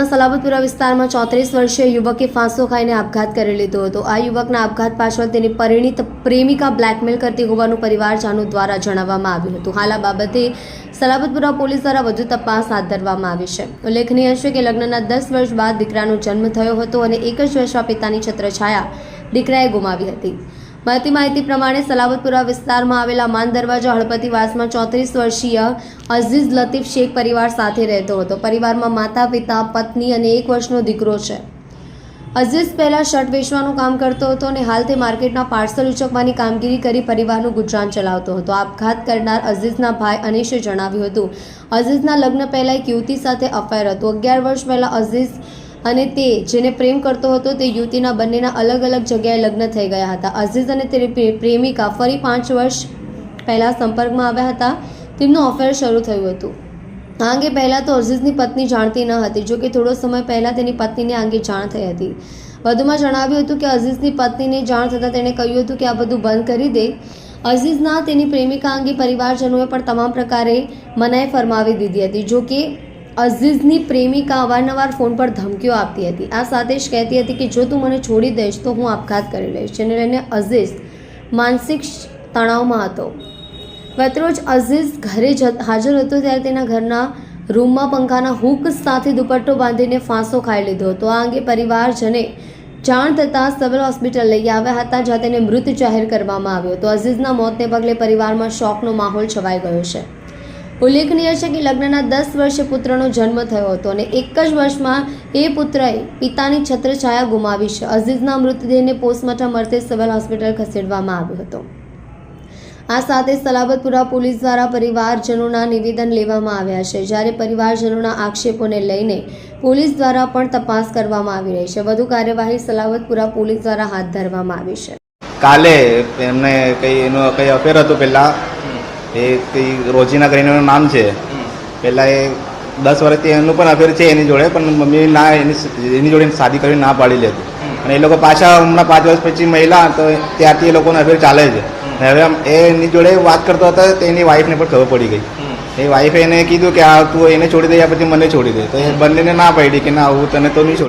સલાબતપુરા વિસ્તારમાં ચોત્રીસ વર્ષીય યુવકે ફાંસો ખાઈને આપઘાત કરી લીધો હતો. આ યુવકના આપઘાત પાછળ તેની પરિણીત પ્રેમિકા બ્લેકમેલ કરતી હોવાનું પરિવારજનો દ્વારા જણાવવામાં આવ્યું હતું. હાલ આ બાબતે સલાબતપુરા પોલીસ દ્વારા વધુ તપાસ હાથ ધરવામાં આવી છે. ઉલ્લેખનીય છે કે લગ્નના દસ વર્ષ બાદ દીકરાનો જન્મ થયો હતો અને એક જ વર્ષમાં પિતાની છત્રછાયા દીકરાએ ગુમાવી હતી. મળતી માહિતી પ્રમાણે સલાબતપુરા વિસ્તારમાં આવેલા માન દરવાજા હળપતિવાસમાં ચોત્રીસ વર્ષીય અઝીઝ લતીફ શેખ પરિવાર સાથે રહેતો હતો. પરિવારમાં માતા, પિતા, પત્ની અને એક વર્ષનો દીકરો છે. અઝીઝ પહેલા શર્ટ વેચવાનું કામ કરતો હતો અને હાલ તે માર્કેટના પાર્સલ ઉચકવાની કામગીરી કરી પરિવારનું ગુજરાન ચલાવતો હતો. આપઘાત કરનાર અઝીઝના ભાઈ અનીશે જણાવ્યું હતું. અઝીઝના લગ્ન પહેલાં એક યુવતી સાથે અફેર હતું. અગિયાર વર્ષ પહેલાં અઝીઝ અને તે જેને પ્રેમ કરતો હતો તે યુવતીના બંનેના અલગ અલગ જગ્યાએ લગ્ન થઈ ગયા હતા. અઝીઝ અને તેની પ્રેમિકા ફરી પાંચ વર્ષ પહેલાં સંપર્કમાં આવ્યા હતા. તેમનું અફેર શરૂ થયું હતું. આ અંગે પહેલાં તો અઝીઝની પત્ની જાણતી ન હતી, જો કે થોડો સમય પહેલાં તેની પત્નીને અંગે જાણ થઈ હતી. વધુમાં જણાવ્યું હતું કે અઝીઝની પત્નીને જાણ થતાં તેણે કહ્યું હતું કે આ બધું બંધ કરી દે. અઝીઝના તેની પ્રેમિકા અંગે પરિવારજનોએ પણ તમામ પ્રકારે મનાઈ ફરમાવી દીધી હતી, જો કે અઝીઝની પ્રેમિકા અવારનવાર ફોન પર ધમકીઓ આપતી હતી. આ સાથે જ કહેતી હતી કે, જો તું મને છોડી દઈશ, તો હું આપઘાત કરી લઈશ. જેને લઈને અઝીઝ માનસિક તણાવમાં હતો. ગતરોજ અઝીઝ ઘરે હાજર હતો ત્યારે તેના ઘરના રૂમમાં પંખાના હુક સાથે દુપટ્ટો બાંધીને ફાંસો ખાઈ લીધો હતો. આ અંગે પરિવારજને જાણ થતાં સિવિલ હોસ્પિટલ લઈ આવ્યા હતા, જ્યાં તેને મૃત જાહેર કરવામાં આવ્યો હતો. અઝીઝના મોતને પગલે પરિવારમાં શોકનો માહોલ છવાઈ ગયો છે. ઉલ્લેખનીય છે કે લગ્નના દસ વર્ષે પુત્રનો જન્મ થયો હતો અને એક જ વર્ષમાં એ પુત્રએ પિતાની છત્રછાયા ગુમાવી છે. અઝીઝના મૃતદેહને પોસ્ટમોર્ટમ અર્થે સિવિલ હોસ્પિટલ ખસેડવામાં આવ્યો હતો. આ સાથે સલાબતપુરા પોલીસ દ્વારા પરિવારજનોના નિવેદન લેવામાં આવ્યા છે. જ્યારે પરિવારજનોના આક્ષેપોને લઈને પોલીસ દ્વારા પણ તપાસ કરવામાં આવી રહી છે. વધુ કાર્યવાહી સલાબતપુરા પોલીસ દ્વારા હાથ ધરવામાં આવી છે. કાલે એમને કંઈ એનો કંઈ અફેર હતો પહેલાં? એ કંઈ રોજીના કરીને એનું નામ છે. પહેલાં એ દસ વર્ષથી એનું પણ અફેર છે એની જોડે, પણ મમ્મી ના એની એની જોડે શાદી કરી ના પાડી લેતી. અને એ લોકો પાછા હમણાં પાંચ વર્ષ પછી મહિલા, તો ત્યારથી એ લોકોનો અફેર ચાલે છે. હવે એ એની જોડે વાત કરતો હતો, તો એની વાઈફને પણ ખબર પડી ગઈ. એ વાઈફે એને કીધું કે આ તું એને છોડી દે, યા પછી મને છોડી દે. તો એ બંનેને ના પાડી કે ના, હું તને તો નહીં છોડ